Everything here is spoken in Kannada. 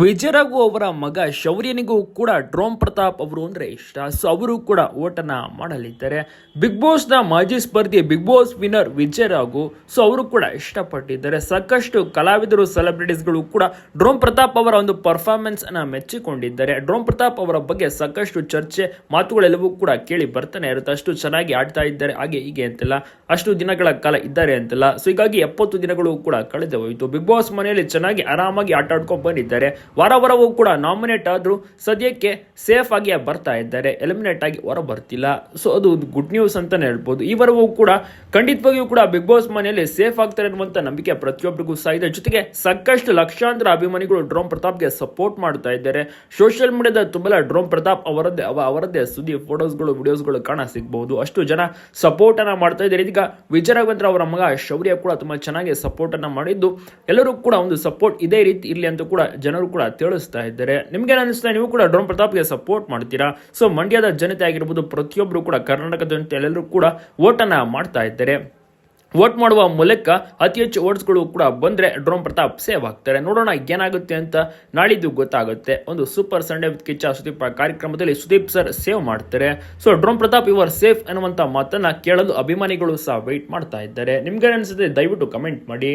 ವಿಜಯರಾಘು ಅವರ ಮಗ ಶೌರ್ಯನಿಗೂ ಕೂಡ ಡ್ರೋಮ್ ಪ್ರತಾಪ್ ಅವರು ಅಂದ್ರೆ ಇಷ್ಟ. ಸೊ ಅವರು ಕೂಡ ಓಟನ ಮಾಡಲಿದ್ದಾರೆ. ಬಿಗ್ ಬಾಸ್ನ ಮಾಜಿ ಸ್ಪರ್ಧಿ Bigg Boss winner Vijayaraghu so ಅವರು ಕೂಡ ಇಷ್ಟಪಟ್ಟಿದ್ದಾರೆ. ಸಾಕಷ್ಟು ಕಲಾವಿದರು ಸೆಲೆಬ್ರಿಟೀಸ್ಗಳು ಕೂಡ ಡ್ರೋಮ್ ಪ್ರತಾಪ್ ಅವರ ಒಂದು ಪರ್ಫಾರ್ಮೆನ್ಸ್ ಅನ್ನ ಮೆಚ್ಚಿಕೊಂಡಿದ್ದಾರೆ. ಡ್ರೋಮ್ ಪ್ರತಾಪ್ ಅವರ ಬಗ್ಗೆ ಸಾಕಷ್ಟು ಚರ್ಚೆ, ಮಾತುಗಳೆಲ್ಲವೂ ಕೂಡ ಕೇಳಿ ಬರ್ತಾನೆ ಇರುತ್ತೆ. ಅಷ್ಟು ಚೆನ್ನಾಗಿ ಆಡ್ತಾ ಇದ್ದಾರೆ. ಹಾಗೆ ಹೀಗೆ ಅಂತೆಲ್ಲ. ಅಷ್ಟು ದಿನಗಳ ಕಾಲ ಇದ್ದಾರೆ ಅಂತೆಲ್ಲ. ಸೊ ಹೀಗಾಗಿ ಎಪ್ಪತ್ತು ದಿನಗಳು ಕೂಡ ಕಳೆದು ಹೋಯಿತು. ಬಿಗ್ ಬಾಸ್ ಮನೆಯಲ್ಲಿ ಚೆನ್ನಾಗಿ ಆರಾಮಾಗಿ ಆಟ ಆಡ್ಕೊಂಡು ಬಂದಿದ್ದಾರೆ. ವಾರ ವಾರವೂ ಕೂಡ ನಾಮಿನೇಟ್ ಆದರೂ ಸದ್ಯಕ್ಕೆ ಸೇಫ್ ಆಗಿ ಬರ್ತಾ ಇದ್ದಾರೆ. ಎಲಿಮಿನೇಟ್ ಆಗಿ ಹೊರ ಬರ್ತಿಲ್ಲ ಸೊ ಅದು ಗುಡ್ ನ್ಯೂಸ್ ಅಂತಲೇ ಹೇಳ್ಬೋದು. ಈ ವರವೂ ಕೂಡ ಖಂಡಿತವಾಗಿಯೂ ಕೂಡ ಬಿಗ್ ಬಾಸ್ ಮನೆಯಲ್ಲಿ ಸೇಫ್ ಆಗ್ತಾರೆ ಅನ್ನುವಂಥ ನಂಬಿಕೆ ಪ್ರತಿಯೊಬ್ಬರಿಗೂ ಸಹ ಇದೆ. ಜೊತೆಗೆ ಸಾಕಷ್ಟು ಲಕ್ಷಾಂತರ ಅಭಿಮಾನಿಗಳು ಡ್ರೋಮ್ ಪ್ರತಾಪ್ಗೆ ಸಪೋರ್ಟ್ ಮಾಡ್ತಾ ಇದ್ದಾರೆ. ಸೋಷಿಯಲ್ ಮೀಡಿಯಾದ ತುಂಬಾ ಡ್ರೋಮ್ ಪ್ರತಾಪ್ ಅವರದ್ದೇ, ಅವ ಅವರದ್ದೇ ಸುದ್ದಿ ಫೋಟೋಸ್ಗಳು ವಿಡಿಯೋಸ್ಗಳು ಕಾಣ ಸಿಗ್ಬಹುದು. ಅಷ್ಟು ಜನ ಸಪೋರ್ಟ್ ಅನ್ನ ಮಾಡ್ತಾ ಇದ್ದಾರೆ. ಇದೀಗ ವಿಜಯರಾಘವೇಂದ್ರ ಅವರ ಮಗ ಶೌರ್ಯ ಕೂಡ ತುಂಬಾ ಚೆನ್ನಾಗಿ ಸಪೋರ್ಟ್ ಅನ್ನ ಮಾಡಿದ್ದು. ಎಲ್ಲರೂ ಕೂಡ ಒಂದು ಸಪೋರ್ಟ್ ಇದೇ ರೀತಿ ಇರಲಿ ಅಂತ ಕೂಡ ಜನರು ಕೂಡ ತಿಳಿಸ್ತಾ ಇದ್ದಾರೆ. ನಿಮ್ಗೆ ಅನಿಸ್ತಾ ನೀವು ಕೂಡ ಡ್ರೋನ್ ಪ್ರತಾಪ್ಗೆ ಸಪೋರ್ಟ್ ಮಾಡ್ತೀರಾ? ಸೊ ಮಂಡ್ಯದ ಜನತೆ ಆಗಿರ್ಬೋದು ಪ್ರತಿಯೊಬ್ಬರು ಕೂಡ, ಕರ್ನಾಟಕದ ಜನತೆ ಎಲ್ಲರೂ ಕೂಡ ಓಟನ್ನ ಮಾಡ್ತಾ ಇದ್ದಾರೆ. ವೋಟ್ ಮಾಡುವ ಮೂಲಕ ಅತಿ ಹೆಚ್ಚು ವೋಟ್ಸ್ಗಳು ಕೂಡ ಬಂದ್ರೆ ಡ್ರೋನ್ ಪ್ರತಾಪ್ ಸೇವ್ ಆಗ್ತಾರೆ. ನೋಡೋಣ ಏನಾಗುತ್ತೆ ಅಂತ ನಾಳಿದ್ದು ಗೊತ್ತಾಗುತ್ತೆ. ಒಂದು super Sunday with Kichcha Sudeep ಕಾರ್ಯಕ್ರಮದಲ್ಲಿ ಸುದೀಪ್ ಸರ್ ಸೇವ್ ಮಾಡ್ತಾರೆ. ಸೊ ಡ್ರೋನ್ ಪ್ರತಾಪ್ ಇವರ್ ಸೇಫ್ ಅನ್ನುವಂತ ಮಾತನ್ನ ಕೇಳಲು ಅಭಿಮಾನಿಗಳು ಸಹ ವೆಯ್ಟ್ ಮಾಡ್ತಾ ಇದ್ದಾರೆ. ನಿಮ್ಗೆ ಅನಿಸುತ್ತೆ? ದಯವಿಟ್ಟು ಕಮೆಂಟ್ ಮಾಡಿ.